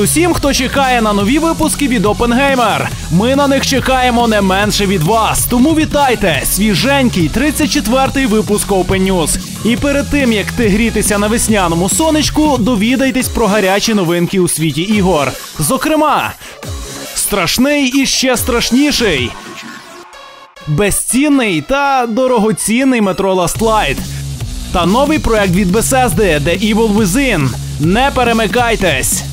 Усім, хто чекає на нові випуски від Опенгеймер. Ми на них чекаємо не менше від вас. Тому вітайте! Свіженький 34-й випуск Open News. І перед тим як ти грітися на весняному сонечку, довідайтесь про гарячі новинки у світі ігор. Зокрема, страшний і ще страшніший. Безцінний та дорогоцінний метро Last Light. Та новий проект від Bethesda The Evil Within. Не перемикайтесь!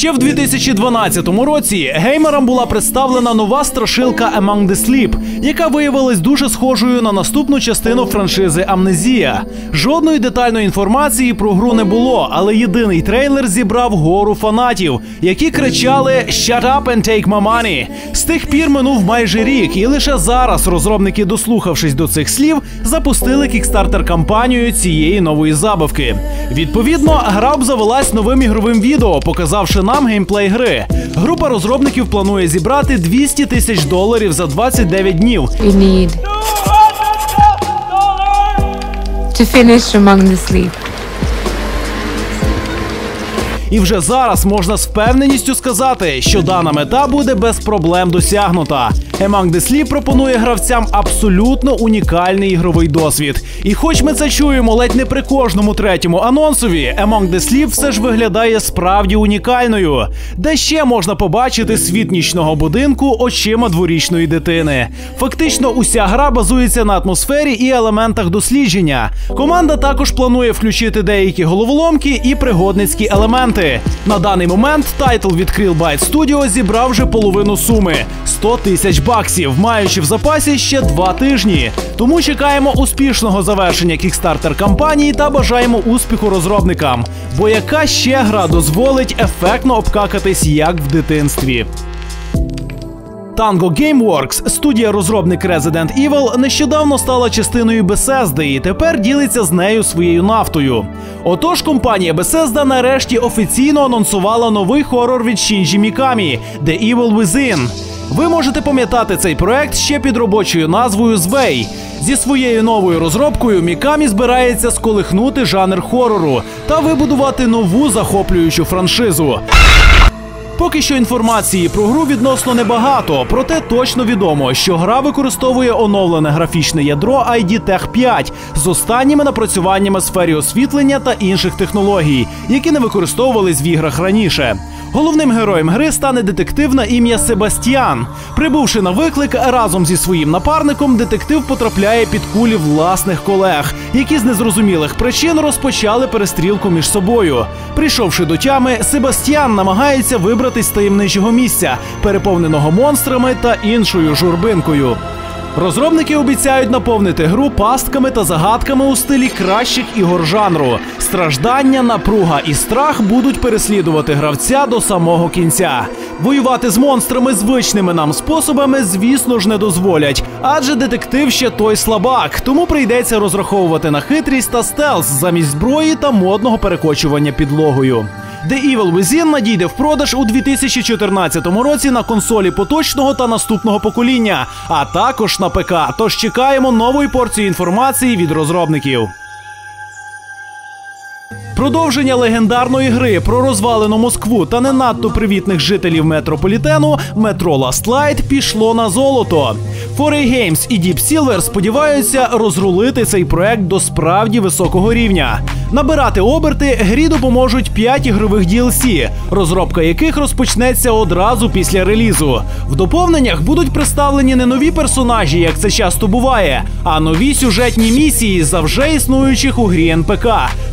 Ще в 2012 році геймерам була представлена нова страшилка Among the Sleep, яка виявилась дуже схожою на наступну частину франшизи Амнезія. Жодної детальної інформації про гру не було, але єдиний трейлер зібрав гору фанатів, які кричали «Shut up and take my money!». З тих пір минув майже рік, і лише зараз розробники, дослухавшись до цих слів, запустили кікстартер кампанію цієї нової забавки. Відповідно, гра обзавелась новим ігровим відео, показавши нам геймплей гри. Група розробників планує зібрати 200 тисяч доларів за 29 днів. We need to finish among the sleep. І вже зараз можна з впевненістю сказати, що дана мета буде без проблем досягнута. Among the Sleep пропонує гравцям абсолютно унікальний ігровий досвід. І хоч ми це чуємо ледь не при кожному третьому анонсові, Among the Sleep все ж виглядає справді унікальною. Де ще можна побачити світ нічного будинку очима дворічної дитини. Фактично, уся гра базується на атмосфері і елементах дослідження. Команда також планує включити деякі головоломки і пригодницькі елементи. На даний момент тайтл від Krillbyte Studio зібрав вже половину суми 100 тисяч баксів, маючи в запасі ще два тижні. Тому чекаємо успішного завершення кікстартер кампанії та бажаємо успіху розробникам. Бо яка ще гра дозволить ефектно обкакатись як в дитинстві? Tango Gameworks, студія розробник Resident Evil, нещодавно стала частиною Bethesda і тепер ділиться з нею своєю нафтою. Отож, компанія Bethesda нарешті офіційно анонсувала новий хорор від Shinji Mikami The Evil Within. Ви можете пам'ятати цей проект ще під робочою назвою Звей. Зі своєю новою розробкою Мікамі збирається сколихнути жанр хорору та вибудувати нову захоплюючу франшизу. Поки що інформації про гру відносно небагато, проте точно відомо, що гра використовує оновлене графічне ядро ID Tech 5 з останніми напрацюваннями в сфері освітлення та інших технологій, які не використовувались в іграх раніше. Головним героєм гри стане детектив на ім'я Себастьян. Прибувши на виклик разом зі своїм напарником, детектив потрапляє під кулі власних колег, які з незрозумілих причин розпочали перестрілку між собою. Прийшовши до тями, Себастьян намагається вибратись з таємничого місця, переповненого монстрами та іншою журбинкою. Розробники обіцяють наповнити гру пастками та загадками у стилі кращих ігор жанру. Страждання, напруга і страх будуть переслідувати гравця до самого кінця. Воювати з монстрами звичними нам способами, звісно ж, не дозволять, адже детектив ще той слабак, тому прийдеться розраховувати на хитрість та стелс замість зброї та модного перекочування підлогою. The Evil Within надійде в продаж у 2014 році на консолі поточного та наступного покоління, а також на ПК. Тож чекаємо нової порції інформації від розробників. Продовження легендарної гри про розвалену Москву та не надто привітних жителів метрополітену метро Last Light пішло на золото. 4A Games і Deep Silver сподіваються розрулити цей проект до справді високого рівня. Набирати оберти грі допоможуть 5 ігрових DLC, розробка яких розпочнеться одразу після релізу. В доповненнях будуть представлені не нові персонажі, як це часто буває, а нові сюжетні місії за вже існуючих у грі НПК.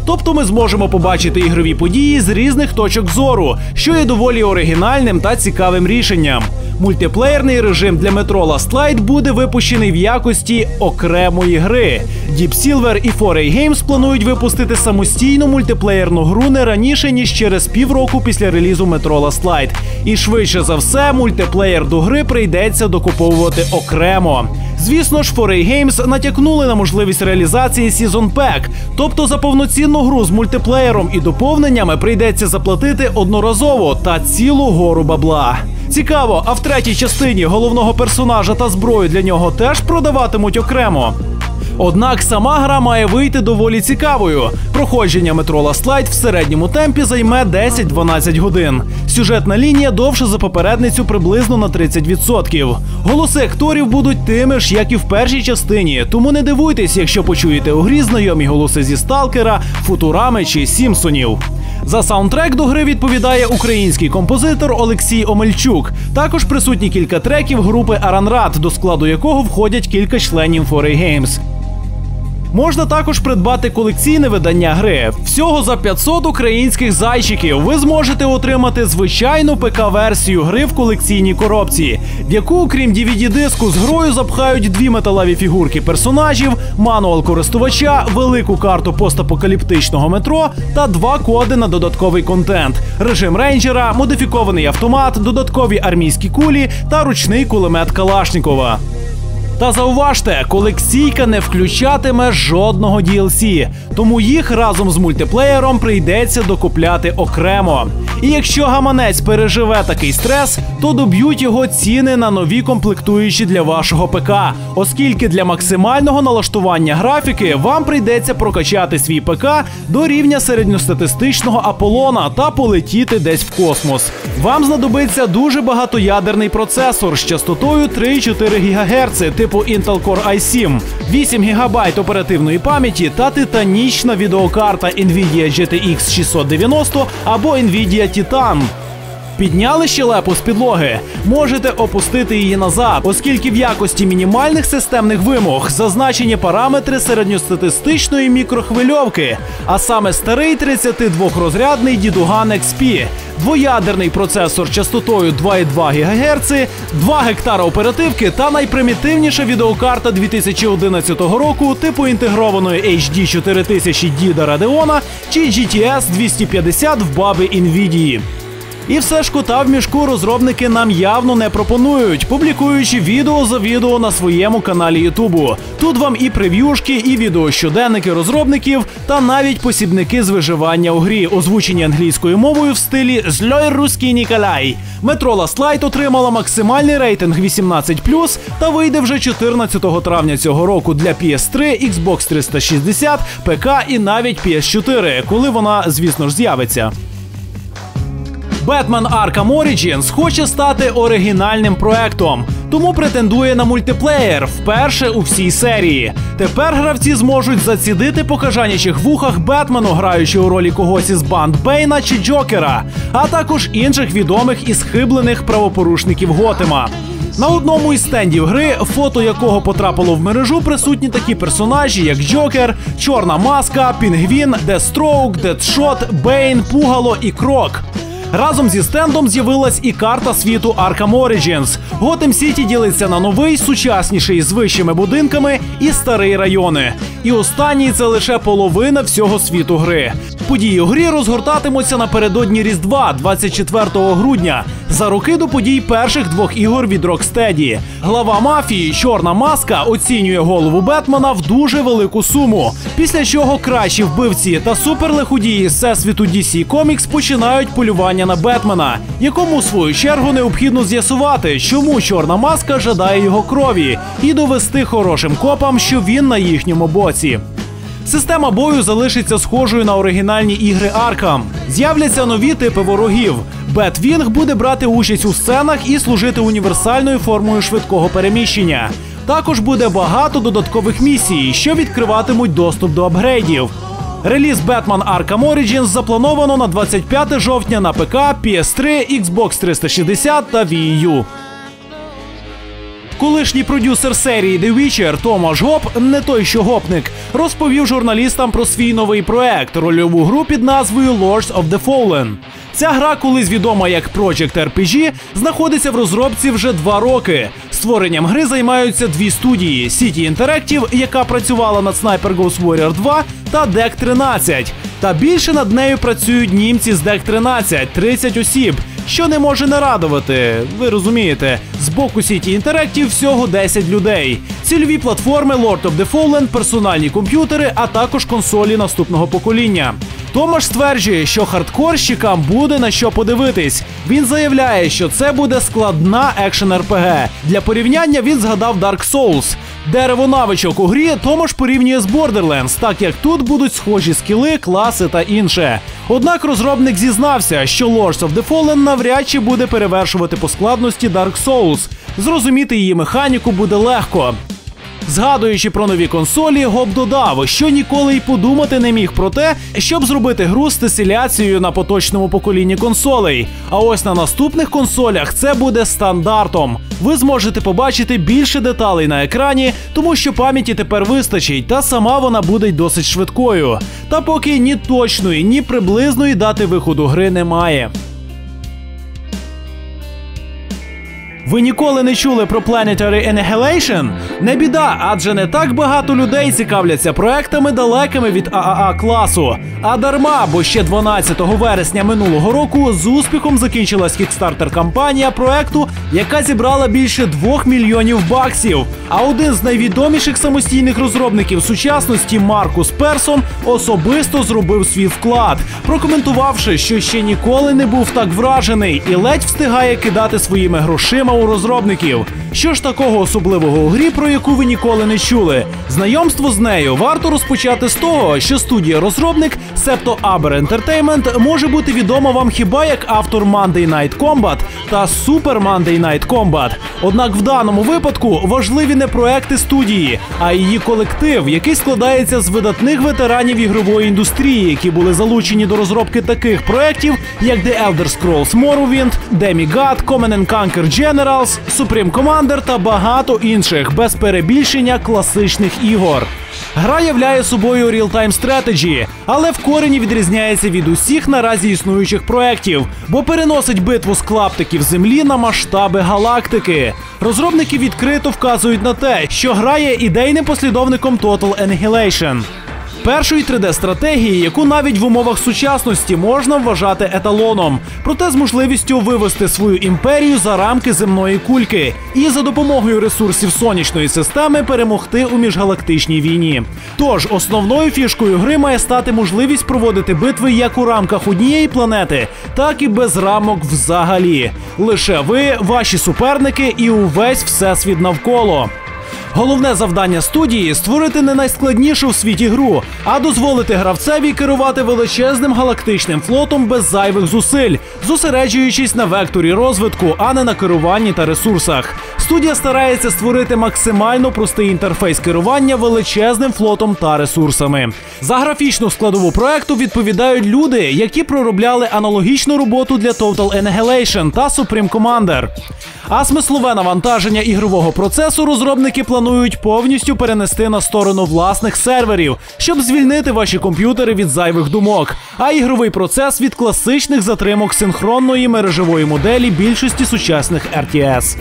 Тобто ми зможемо побачити ігрові події з різних точок зору, що є доволі оригінальним та цікавим рішенням. Мультиплеєрний режим для метро Last Light буде випущений в якості окремої гри. Deep Silver і 4A Games планують випустити самостійну мультиплеєрну гру не раніше ніж через півроку після релізу метро Last Light. І швидше за все, мультиплеєр до гри прийдеться докуповувати окремо. Звісно ж, 4A Games натякнули на можливість реалізації Season Pack, тобто за повноцінну гру з мультиплеєром і доповненнями прийдеться заплатити одноразово та цілу гору бабла. Цікаво, а в третій частині головного персонажа та зброю для нього теж продаватимуть окремо. Однак сама гра має вийти доволі цікавою. Проходження метро Light в середньому темпі займе 10-12 годин. Сюжетна лінія довша за попередницю приблизно на 30%. Голоси акторів будуть тими ж, як і в першій частині, тому не дивуйтесь, якщо почуєте у грі знайомі голоси зі Сталкера, Футурами чи Сімпсонів. За саундтрек до гри відповідає український композитор Олексій Омельчук. Також присутні кілька треків групи Аранрад, до складу якого входять кілька членів 4A Games. Можна також придбати колекційне видання гри. Всього за 500 українських зайчиків ви зможете отримати звичайну ПК-версію гри в колекційній коробці, в яку, крім DVD-диску, з грою запхають дві металеві фігурки персонажів, мануал користувача, велику карту постапокаліптичного метро та два коди на додатковий контент: режим рейнджера, модифікований автомат, додаткові армійські кулі та ручний кулемет Калашнікова. Та зауважте, колекційка не включатиме жодного DLC, тому їх разом з мультиплеєром прийдеться докупляти окремо. І якщо гаманець переживе такий стрес, то доб'ють його ціни на нові комплектуючі для вашого ПК, оскільки для максимального налаштування графіки вам прийдеться прокачати свій ПК до рівня середньостатистичного Аполлона та полетіти десь в космос. Вам знадобиться дуже багатоядерний процесор з частотою 3,4 ГГц типу Intel Core i7, 8 ГБ оперативної пам'яті та титанічна відеокарта Nvidia GTX 690 або Nvidia Titan. Підняли щелепу з підлоги, можете опустити її назад, оскільки в якості мінімальних системних вимог зазначені параметри середньостатистичної мікрохвильовки, а саме старий 32-розрядний дідуган XP, двоядерний процесор частотою 2,2 ГГц, 2 гектара оперативки та найпримітивніша відеокарта 2011 року типу інтегрованої HD 4000 Діда Radeon чи GTS 250 в баби NVIDIA. І все ж кота в мішку розробники нам явно не пропонують, публікуючи відео за відео на своєму каналі Ютубу. Тут вам і прев'юшки, і відеощоденники розробників, та навіть посібники з виживання у грі, озвучені англійською мовою в стилі «Злой русський Ніколай. Метро Last отримала максимальний рейтинг 18+, та вийде вже 14 травня цього року для PS3, Xbox 360, ПК і навіть PS4, коли вона, звісно ж, з'явиться. Batman Arkham Origins хоче стати оригінальним проектом, тому претендує на мультиплеєр вперше у всій серії. Тепер гравці зможуть зацідити по кажанячих вухах Бетмену, граючи у ролі когось із банд Бейна чи Джокера, а також інших відомих і схиблених правопорушників Готема. На одному із стендів гри, фото якого потрапило в мережу, присутні такі персонажі, як Джокер, Чорна Маска, Пінгвін, Дестроук, Дедшот, Бейн, Пугало і Крок. Разом зі стендом з'явилась і карта світу Arkham Origins. Готем Сіті ділиться на новий, сучасніший з вищими будинками і старий райони. І останній це лише половина всього світу гри. Події у грі розгортатимуться напередодні Різдва, 24 грудня, за роки до подій перших двох ігор від Rocksteady. Глава мафії, чорна маска, оцінює голову Бетмена в дуже велику суму. Після чого кращі вбивці та суперлиходії з всесвіту DC Comics починають полювання на Бетмена, якому в свою чергу необхідно з'ясувати, чому чорна маска жадає його крові, і довести хорошим копам, що він на їхньому боці. Система бою залишиться схожою на оригінальні ігри Arkham. З'являться нові типи ворогів. Бетвінг буде брати участь у сценах і служити універсальною формою швидкого переміщення. Також буде багато додаткових місій, що відкриватимуть доступ до апгрейдів. Реліз Batman Arkham Origins заплановано на 25 жовтня на ПК, PS3, Xbox 360 та Wii U. Колишній продюсер серії The Witcher Томаш Гоп, не той, що гопник, розповів журналістам про свій новий проект рольову гру під назвою Lords of the Fallen. Ця гра, колись відома як Project RPG, знаходиться в розробці вже два роки. Створенням гри займаються дві студії: City Interactive, яка працювала над Sniper Ghost Warrior 2, та Deck 13. Та більше над нею працюють німці з Deck 13 – 30 осіб. Що не може не радувати, ви розумієте, з боку City Interactive всього 10 людей. Цільові платформи Lord of the Fallen, персональні комп'ютери, а також консолі наступного покоління. Томаш стверджує, що хардкорщикам буде на що подивитись. Він заявляє, що це буде складна екшен РПГ. Для порівняння він згадав Dark Souls. Дерево навичок у грі Томаш порівнює з Borderlands, так як тут будуть схожі скіли, класи та інше. Однак розробник зізнався, що Lords of the Fallen навряд чи буде перевершувати по складності Dark Souls. Зрозуміти її механіку буде легко. Згадуючи про нові консолі, Гоб додав, що ніколи й подумати не міг про те, щоб зробити гру з тесиляцією на поточному поколінні консолей. А ось на наступних консолях це буде стандартом. Ви зможете побачити більше деталей на екрані, тому що пам'яті тепер вистачить, та сама вона буде досить швидкою. Та поки ні точної, ні приблизної дати виходу гри немає. Ви ніколи не чули про Planetary Annihilation? Не біда, адже не так багато людей цікавляться проектами далекими від ААА класу. А дарма, бо ще 12 вересня минулого року з успіхом закінчилась кікстартер кампанія проекту, яка зібрала більше 2 мільйонів баксів. А один з найвідоміших самостійних розробників сучасності Маркус Персон особисто зробив свій вклад, прокоментувавши, що ще ніколи не був так вражений і ледь встигає кидати своїми грошима у розробників. Що ж такого особливого у грі, про яку ви ніколи не чули? Знайомство з нею варто розпочати з того, що студія розробник Septo Aber Entertainment може бути відома вам хіба як автор Monday Night Combat та Super Monday Night Combat. Однак в даному випадку важливі не проекти студії, а її колектив, який складається з видатних ветеранів ігрової індустрії, які були залучені до розробки таких проєктів, як The Elder Scrolls Morrowind, Demigod, Command and Conquer Generals, Supreme Commander та багато інших без перебільшення класичних ігор. Гра являє собою real-time strategy, але в корені відрізняється від усіх наразі існуючих проєктів, бо переносить битву з клаптиків землі на масштаби галактики. Розробники відкрито вказують на те, що гра є ідейним послідовником Total Annihilation. Першої 3D-стратегії, яку навіть в умовах сучасності можна вважати еталоном, проте з можливістю вивести свою імперію за рамки земної кульки і за допомогою ресурсів сонячної системи перемогти у міжгалактичній війні. Тож основною фішкою гри має стати можливість проводити битви як у рамках однієї планети, так і без рамок взагалі. Лише ви, ваші суперники і увесь всесвіт навколо. Головне завдання студії створити не найскладнішу в світі гру, а дозволити гравцеві керувати величезним галактичним флотом без зайвих зусиль, зосереджуючись на векторі розвитку, а не на керуванні та ресурсах. Студія старається створити максимально простий інтерфейс керування величезним флотом та ресурсами. За графічну складову проекту відповідають люди, які проробляли аналогічну роботу для Total Annihilation та Supreme Commander. А смислове навантаження ігрового процесу розробники планують повністю перенести на сторону власних серверів, щоб звільнити ваші комп'ютери від зайвих думок, а ігровий процес від класичних затримок синхронної мережевої моделі більшості сучасних RTS.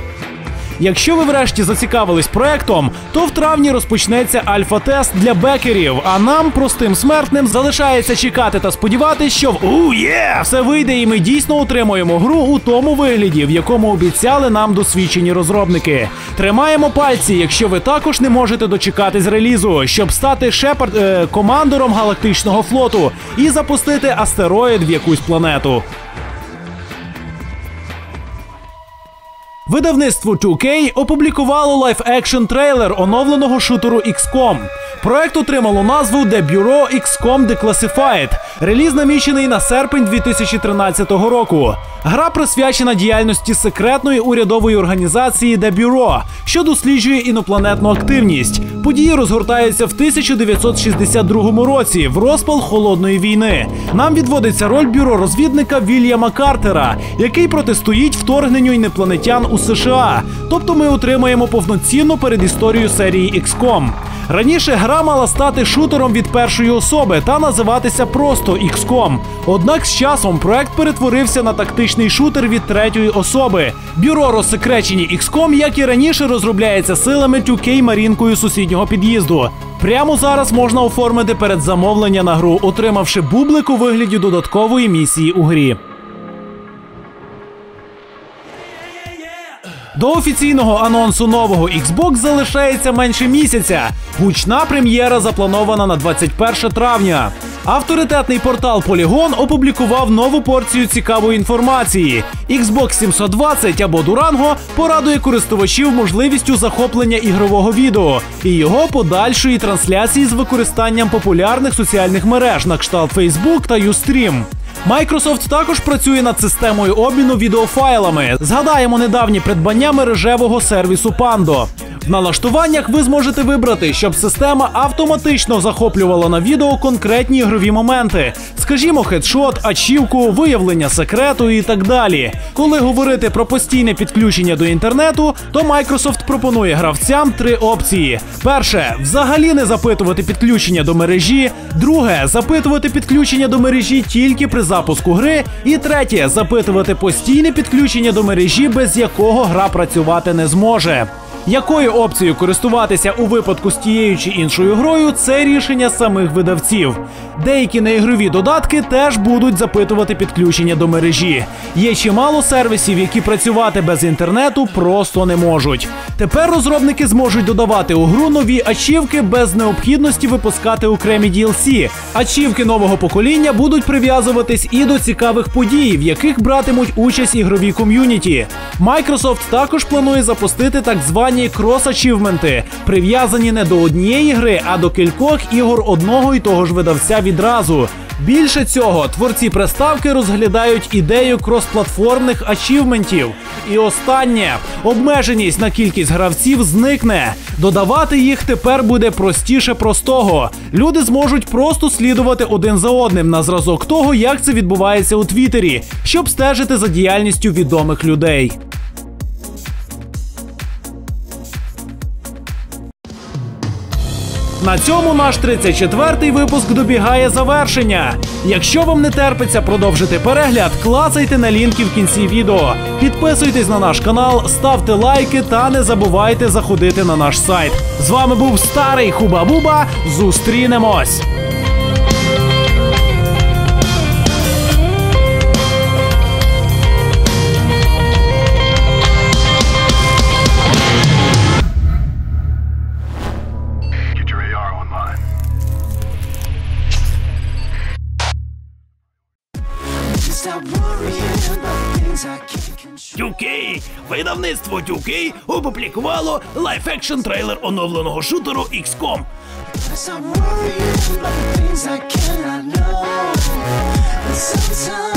Якщо ви врешті зацікавились проектом, то в травні розпочнеться альфа-тест для бекерів. А нам, простим смертним, залишається чекати та сподіватися, що в у є все вийде, і ми дійсно отримуємо гру у тому вигляді, в якому обіцяли нам досвідчені розробники. Тримаємо пальці, якщо ви також не можете дочекатись релізу, щоб стати шепард е, командором галактичного флоту і запустити астероїд в якусь планету. Видавництво 2K опублікувало лайф-екшн трейлер оновленого шутеру XCOM. Проект отримало назву The Bureau XCOM Declassified. Реліз намічений на серпень 2013 року. Гра присвячена діяльності секретної урядової організації The Bureau, що досліджує інопланетну активність. Події розгортаються в 1962 році в розпал холодної війни. Нам відводиться роль бюро розвідника Вільяма Картера, який протистоїть вторгненню інопланетян у США. Тобто ми отримаємо повноцінну передісторію серії XCOM. Раніше гра мала стати шутером від першої особи та називатися просто XCOM. Однак з часом проект перетворився на тактичний шутер від третьої особи. Бюро розсекречені XCOM, як і раніше, розробляється силами 2K марінкою сусіднього під'їзду. Прямо зараз можна оформити передзамовлення на гру, отримавши бублик у вигляді додаткової місії у грі. До офіційного анонсу нового Xbox залишається менше місяця. Гучна прем'єра запланована на 21 травня. Авторитетний портал Polygon опублікував нову порцію цікавої інформації. Xbox 720 або Durango порадує користувачів можливістю захоплення ігрового відео і його подальшої трансляції з використанням популярних соціальних мереж на кшталт Facebook та Ustream. Microsoft також працює над системою обміну відеофайлами. Згадаємо недавні придбання мережевого сервісу Pando. В налаштуваннях ви зможете вибрати, щоб система автоматично захоплювала на відео конкретні ігрові моменти, скажімо, хедшот, ачівку, виявлення секрету і так далі. Коли говорити про постійне підключення до інтернету, то Microsoft пропонує гравцям три опції: перше взагалі не запитувати підключення до мережі, друге запитувати підключення до мережі тільки при запуску гри, і третє запитувати постійне підключення до мережі, без якого гра працювати не зможе. Якою опцією користуватися у випадку з тією чи іншою грою це рішення самих видавців. Деякі неігрові додатки теж будуть запитувати підключення до мережі. Є чимало сервісів, які працювати без інтернету просто не можуть. Тепер розробники зможуть додавати у гру нові ачівки без необхідності випускати окремі DLC. Ачівки нового покоління будуть прив'язуватись і до цікавих подій, в яких братимуть участь ігрові ком'юніті. Microsoft також планує запустити так звані крос-ачівменти, прив'язані не до однієї гри, а до кількох ігор одного і того ж видавця відразу. Більше цього, творці приставки розглядають ідею кросплатформних ачівментів. І останнє обмеженість на кількість гравців зникне. Додавати їх тепер буде простіше простого. Люди зможуть просто слідувати один за одним на зразок того, як це відбувається у Твіттері, щоб стежити за діяльністю відомих людей. На цьому наш 34-й випуск добігає завершення. Якщо вам не терпиться продовжити перегляд, клацайте на лінки в кінці відео. Підписуйтесь на наш канал, ставте лайки та не забувайте заходити на наш сайт. З вами був старий Хуба-Буба. Зустрінемось! Видавництво 2K опублікувало лайф-екшн трейлер оновленого шутеру XCOM. I'm worried about the things I cannot know. But sometimes